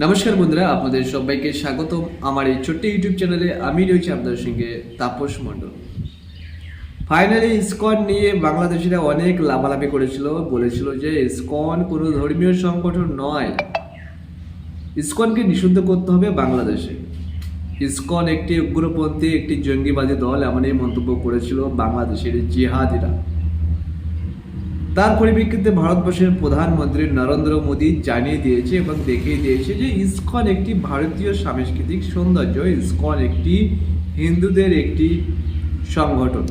নমস্কার বন্ধুরা, আপনাদের সবাইকে স্বাগতম আমার এই ছোট্ট ইউটিউব চ্যানেলে। আমি রয়েছি আপনাদের সঙ্গে তাপস মণ্ডল। ফাইনালি ইসকন নিয়ে বাংলাদেশিরা অনেক লাভালাভি করেছিল। বলেছিল যে ইসকন কোনো ধর্মীয় সংগঠন নয়। ইসকনকে নিষিদ্ধ করতে হবে বাংলাদেশে। ইসকন একটি উগ্রপন্থী, একটি জঙ্গিবাদী দল, এমনই মন্তব্য করেছিল বাংলাদেশের জিহাদিরা। তার পরিপ্রেক্ষিতে ভারতবর্ষের প্রধানমন্ত্রী নরেন্দ্র মোদী জানিয়ে দিয়েছে এবং দেখিয়ে দিয়েছে যে ইসকন একটি ভারতীয় সাংস্কৃতিক সৌন্দর্য। ইসকন একটি হিন্দুদের একটি সংগঠন।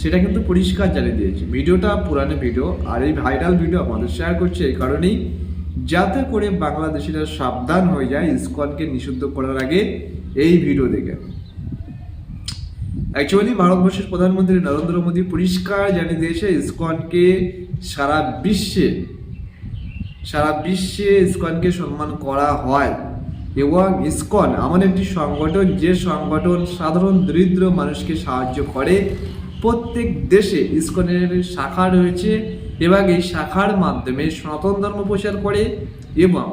সেটা কিন্তু পরিষ্কার জানিয়ে দিয়েছে। ভিডিওটা পুরানো ভিডিও, আর এই ভাইরাল ভিডিও আমাদের শেয়ার করছে এই কারণেই। যাতে করে বাংলাদেশিরা সাবধান হয়ে যায় ইসকনকে নিষিদ্ধ করার আগে এই ভিডিও দেখে। অ্যাকচুয়ালি ভারতবর্ষের প্রধানমন্ত্রী নরেন্দ্র মোদী পরিষ্কার জানিয়ে দিয়েছে, ইসকনকে সারা বিশ্বে সারা বিশ্বে ইসকনকে সম্মান করা হয়। এবং ইসকন এমন একটি সংগঠন, যে সংগঠন সাধারণ দরিদ্র মানুষকে সাহায্য করে। প্রত্যেক দেশে ইসকনের শাখা রয়েছে এবং এই শাখার মাধ্যমে সনাতন ধর্ম প্রচার করে এবং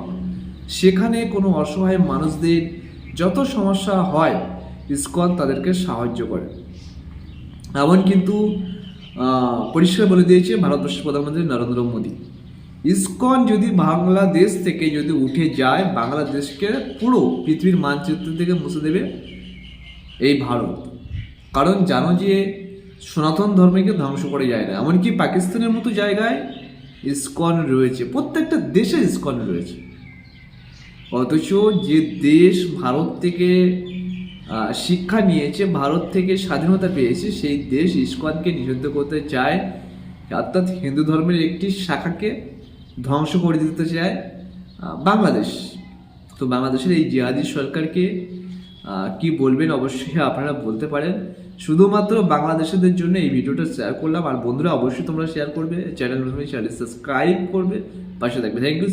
সেখানে কোনো অসহায় মানুষদের যত সমস্যা হয় ইসকন তাদেরকে সাহায্য করে। এমন কিন্তু পরিষ্কার বলে দিয়েছে ভারতবর্ষের প্রধানমন্ত্রী নরেন্দ্র মোদী। ইসকন যদি বাংলাদেশ থেকে যদি উঠে যায়, বাংলাদেশকে পুরো পৃথিবীর মানচিত্র থেকে মুছে দেবে এই ভারত। কারণ জানো যে, সনাতন ধর্মকে ধ্বংস করে যায় না। এমনকি পাকিস্তানের মতো জায়গায় ইসকন রয়েছে। প্রত্যেকটা দেশে ইসকন রয়েছে। অথচ যে দেশ ভারত থেকে শিক্ষা নিয়েছে, ভারত থেকে স্বাধীনতা পেয়েছে, সেই দেশ ইস্কনকে নিষিদ্ধ করতে চায়, অর্থাৎ হিন্দু ধর্মের একটি শাখাকে ধ্বংস করে দিতে চায় বাংলাদেশ। তো বাংলাদেশের এই জিহাদি সরকারকে কি বলবেন অবশ্যই আপনারা বলতে পারেন। শুধুমাত্র বাংলাদেশিদের জন্য এই ভিডিওটা শেয়ার করলাম। আর বন্ধুরা, অবশ্যই তোমরা শেয়ার করবে। চ্যানেল চ্যানেল সাবস্ক্রাইব করবে। পাশে থাকবে। Thank you